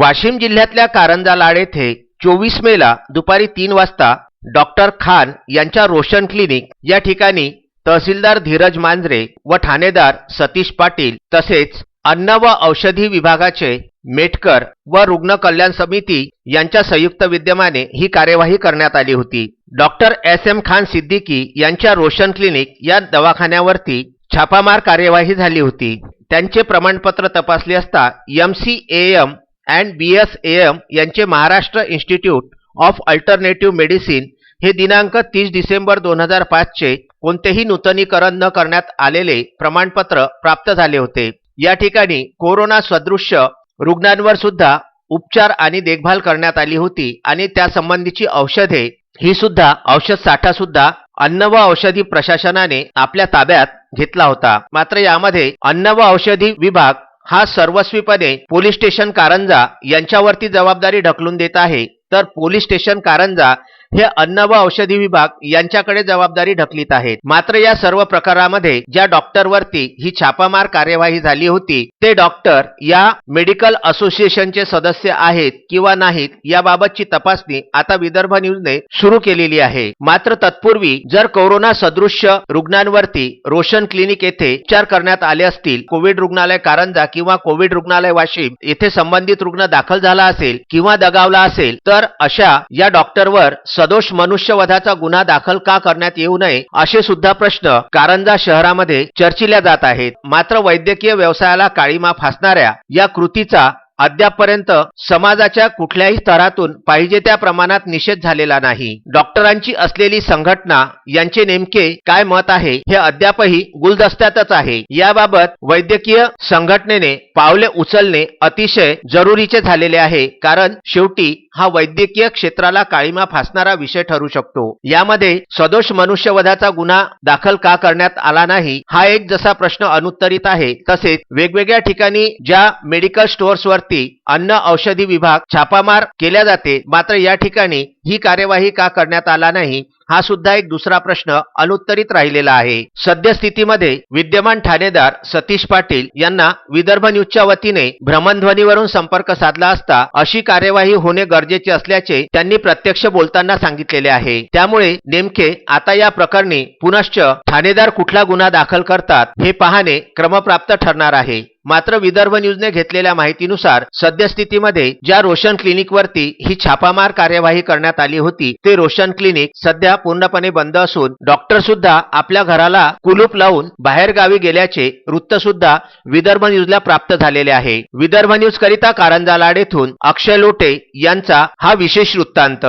वाशिम जिल्ह्यातल्या कारंजा लाड येथे चोवीस मेला दुपारी तीन वाजता डॉक्टर खान यांच्या रोशन क्लिनिक या ठिकाणी तहसीलदार धीरज मांजरे व ठाणेदार सतीश पाटील तसेच अन्न व औषधी विभागाचे मेटकर व रुग्ण कल्याण समिती यांच्या संयुक्त विद्यमाने ही कार्यवाही करण्यात आली होती. Doctor S M Khan Siddiqui यांच्या रोशन क्लिनिक या दवाखान्यावरती छापामार कार्यवाही झाली होती. त्यांचे प्रमाणपत्र तपासले असता M C A M and B S A M यांचे Maharashtra institute of alternative medicine हे दिनांक तीस डिसेंबर दोन हजार पाचचे कोणतेही नूतनीकरण न करण्यात आलेले प्रमाणपत्र प्राप्त झाले होते. या ठिकाणी कोरोना सदृश्य रुग्णांवर सुद्धा उपचार आणि देखभाल करण्यात आली होती आणि त्यासंबंधीची औषधे ही सुद्धा औषध साठा सुद्धा अन्न व औषधी प्रशासनाने आपल्या ताब्यात घेतला होता. मात्र यामध्ये अन्न व औषधी विभाग हा सर्वस्वीपणे पोलीस स्टेशन कारंजा यांच्यावरती जबाबदारी ढकलून देत आहे. तर पोलीस स्टेशन कारंजा हे अन्न व औषधी विभाग यांच्याकडे जबाबदारी ढकलीत आहेत. मात्र या सर्व प्रकारामध्ये ज्या डॉक्टरवरती ही छापामार कार्यवाही झाली होती ते डॉक्टर या मेडिकल असोसिएशनचे सदस्य आहेत किंवा नाहीत याबाबतची तपासणी आता विदर्भ न्यूजने सुरू केलेली आहे. मात्र तत्पूर्वी जर कोरोना सदृश्य रुग्णांवरती रोशन क्लिनिक येथे उपचार करण्यात आले असतील कोविड रुग्णालय कारंजा किंवा कोविड रुग्णालय वाशिम येथे संबंधित रुग्ण दाखल झाला असेल किंवा दगावला असेल तर अशा या डॉक्टरवर सदोष मनुष्यवधाचा गुन्हा दाखल का करण्यात येऊ नये असे सुद्धा प्रश्न कारंजा शहरामध्ये चर्चिल्या जात आहेत. मात्र वैद्यकीय व्यवसायाला काळीमा फासणाऱ्या या कृतीचा अद्यापपर्यंत समाजाच्या कुठल्याही स्तरातून पाहिजे त्या प्रमाणात निषेध झालेला नाही. डॉक्टरांची असलेली संघटना यांचे नेमके काय मत आहे हे अद्यापही गुलदस्त्यातच आहे. याबाबत वैद्यकीय संघटनेने पावले उचलणे अतिशय जरुरीचे झालेले आहे. कारण शेवटी हा वैद्यकीय क्षेत्राला काळीमा फासणारा विषय ठरू शकतो. यामध्ये सदोष मनुष्यवधाचा गुन्हा दाखल का करण्यात आला नाही हा एक जसा प्रश्न अनुत्तरित आहे तसेच वेगवेगळ्या ठिकाणी ज्या मेडिकल स्टोअर्सवरती अन्न औषधी विभाग छापामार केल्या जाते मात्र या ठिकाणी ही कार्यवाही का करण्यात आला नाही हा सुद्धा एक दुसरा प्रश्न अनुत्तरित राहिलेला आहे. सद्यस्थितीमध्ये विद्यमान ठाणेदार सतीश पाटील यांना विदर्भ न्यूजच्या वतीने भ्रमणध्वनीवरून संपर्क साधला असता अशी कार्यवाही होणे गरजेचे असल्याचे त्यांनी प्रत्यक्ष बोलताना सांगितलेले आहे. त्यामुळे नेमके आता या प्रकरणी पुनश्च ठाणेदार कुठला गुन्हा दाखल करतात हे पाहणे क्रमप्राप्त ठरणार आहे. मात्र विदर्भ न्यूजने घेतलेल्या माहितीनुसार सद्यस्थितीमध्ये ज्या रोशन क्लिनिकवरती ही छापामार कार्यवाही करण्यात आली होती ते रोशन क्लिनिक सध्या पूर्णपणे बंद असून डॉक्टर सुद्धा आपल्या घराला कुलूप लावून बाहेर गावी गेल्याचे वृत्त सुद्धा विदर्भ न्यूजला प्राप्त झालेले आहे. विदर्भ न्यूज करिता कारंजा लाड येथून अक्षय लोटे यांचा हा विशेष वृत्तांत.